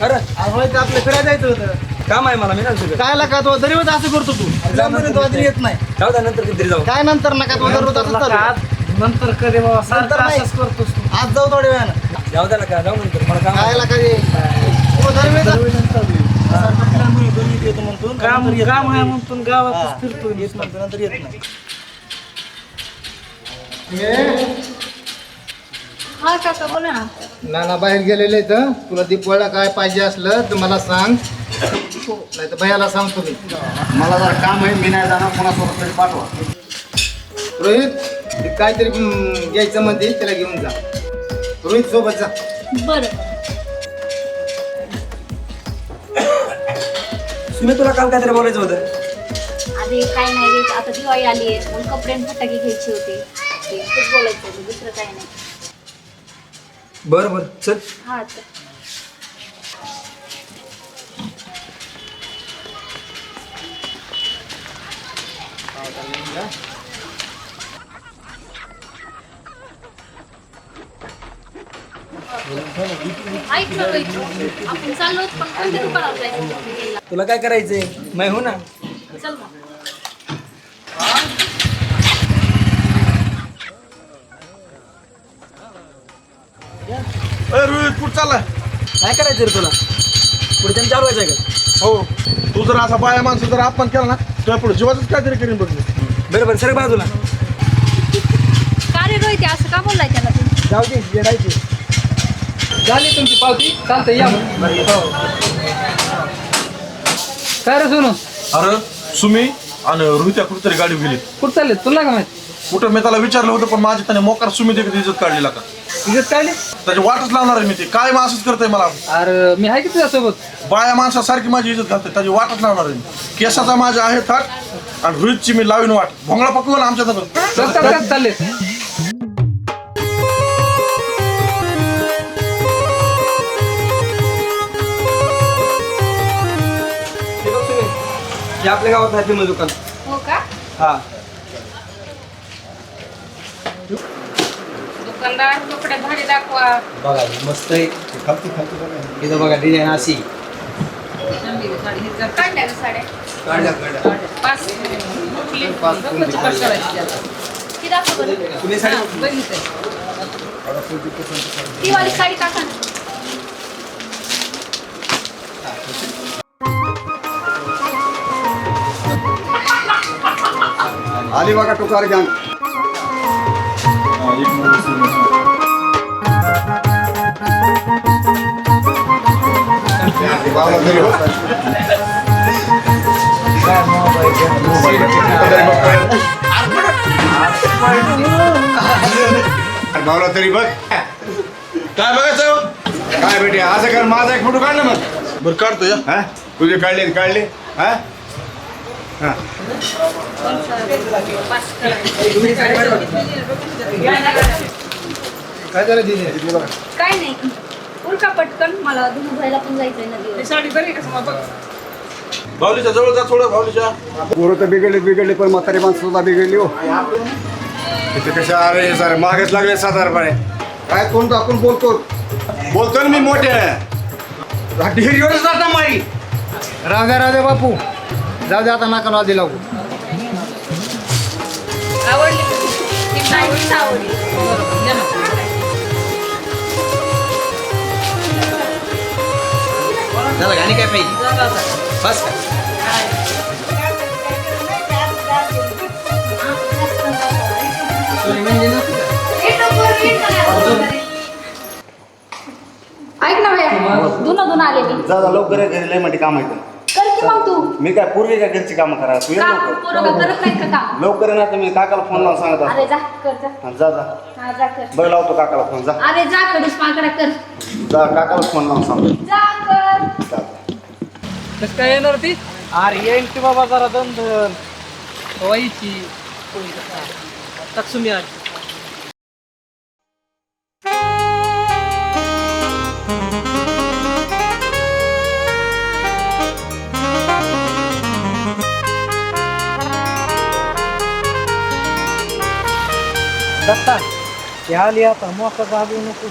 आपलं फिरायला जायचं होतं. काम आहे मला मी नाही सगळं काय लागा तो दररोज असं करतो तू. तुला म्हणून तो आधी येत नाही. जाऊ द्या नंतर जाऊ. काय नंतर नका तो दररोज असं चालू आहे. नंतर कधी बाबा नंतर सारखं नाही. असंच करतोस तू. आज जाऊ थोड्या वेळानं. जाऊ द्या ना का जाऊ नंतर मला काम आहे. रे तो दरवेळेस सारखं येतो. म्हणतो नंतर काम येत काम आहे नाही. म्हणून हा, गावातच फिरतो येत नंतर नंतर येत नाही. हा काका बोला ना. नाना बाहेर गेलेले तर तुला दीपवाळा काय पाहिजे असलं तर मला सांग. नाही तर भैयाला सांगतो मी मला जर काम आहे मी नाही जाणार कोणासोबत तरी पाठवा. रोहित ते काहीतरी हम्म, घ्यायचं म्हणते त्याला घेऊन जा. रोहित सोबत जा. बरं. सुमी तुला काल काहीतरी बोलायचं होतं. अरे काय नाही रे. आता दिवाळी आली आहे. मग कपडे आणि फटाके घ्यायचे होते. ते तेच बोलायचं होतं. दुसरं काय नाही. बरं बरं. चल. हा तर ऐक ना रोहित, आपण चाललो होतो, पण कोणत्या दुकानात जायचं? कपडे घ्यायला? तुला काय करायचंय? मैं हो ना चल मग अरे रोहित कुठं चाललाय काय करायचं रे तुला? पुढे चालू व्हायचं आहे का? हो. तू जर असा बाया माणसं जर अपमान केला ना तुला पुढे जीवाचंच काहीतरी करीन बघ मी. बरं बरं सर बाजूला. का रे रोहित असं का बोललाय त्याला तू? जाऊ दे येडायची. झाली तुमची पावती? चालतंय या मग. काय रे सोनू? अरे सुमी आणि रोहित्या कुठेतरी गाडी गेली. कुठं चालले तुला का माहीत? कुठं मी त्याला विचारलं होतं पण माझी त्याने मोकार सुमी देखील इज्जत काढलेला का? इज्जत काढली? त्याची वाटच लावणार आहे मी ते. काय मग असंच करतंय मला? अरे मी आहे की तुझ्यासोबत? बाया माणसासारखी माझी इज्जत घालते त्याची वाटच लावणार आहे मी. केसाचा माझा आहे थाट आणि रोहितची मी लावीन वाट. भोंगळा पकलो ना आमच्या चल चालले. हे बघ हे आपल्या गावात आहे फेमस दुकान हो का? हा. दुकानदार कपडे भारी दाखवा. बघा मस्त आहे. इथं बघा. डिझाईन अशी. काढल्या का साड्या. काढल्या काढल्या. पाच कुठली? बघ कशी करायची त्याला. ती दाखव बरं. तुम्ही साडी बघितलंय. ती वाली साडी टाका ना. आली बघा टुकार गँग भावला तरी बघ काय बघायचं काय बेटे? असं कर माझा एक फ़ोटो ना मग बरं काढतो या हा? तुझे काढले काढले हा? काय झालं दिदी काय नाही. उरका पटकन मला धुणं धुवायला पण जायचंय ती नदीवर साडी बरी आहे का समजा बघ. भावलीच्या जवळ जा थोडं भावलीच्या पोरं तर बिघडले बिघडले पण म्हातारी माणसं सुद्धा बिघडली हो. तिथे कशा अरे सर मागच लागले साधारणपणे. काय कोण आपण बोलतो. बोलतो ना मी मोठे. ढिरीवरच जाता मारी राजा राजा बापू. जाऊ दे आता नाका लावा दिला आवडली का ती? ती नाही आवडली बरोबर, घ्या ना. झालं गाणी काय पाहिजे जा, जा, जा. बस का म्हणजे? ऐक ना भैया धुणं धुणं आले मी जा जा लवकर ये, घरी लय मोठी काम आहे की मग तू? मी काय पूर्वी काय घरची कामं करा तू ये का? लवकर. पोरं करत नाहीत का काम? लवकर ये ना तुम्ही काकाला फोन लावून सांगत अरे जा कर जा. असतो. जा जा. हा जा कर. बघ लावतो काकाला फोन जा. अरे जा कडूस माकडा कर. जा काकाला फोन लावून सांग. जा कर. जा. कसं काय येणार ती? अरे येईल की बाबा जरा दंदन व्हायची तक्सुमी आज दत्ता ते आली आता मोका जागू नको.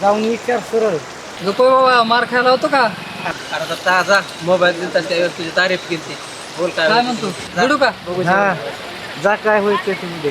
जाऊन विचार सरळ. नको बाबा मार खायला होतो का? अरे आता ताजा मोबाईल दिलता त्यावेळेस तुझी तारीफ केली बोल काय काय म्हणते? का? हा. जा काय होईल ते तुम्ही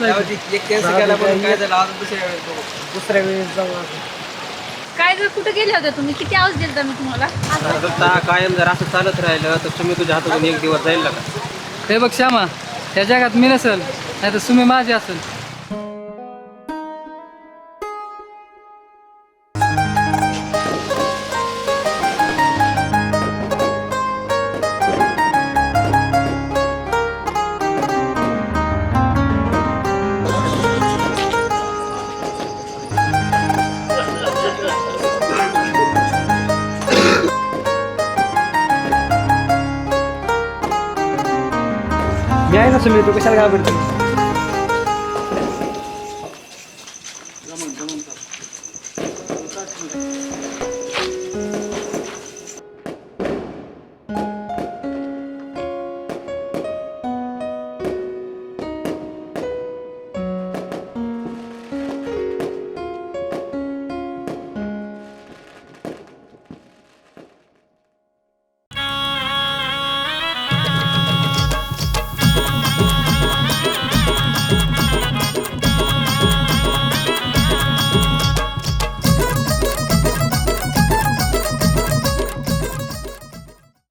जायचं दे, एक केस गेला पण काय झालं? अजून दुसऱ्या वेळेस बघू. दुसऱ्या वेळेस जाऊ. काय जर कुठे गेले होते तुम्ही? किती आवाज दिलता मी तुम्हाला? कायम जर असं चालत राहिलं तर तुम्ही तुझ्या हातातून एक दिवस जाईल का? हे बघ श्यामा ह्या जगात मी नसेल नाही तर तुम्ही माझे असेल. मी आहे ना सुमी तू कशाला घाबरते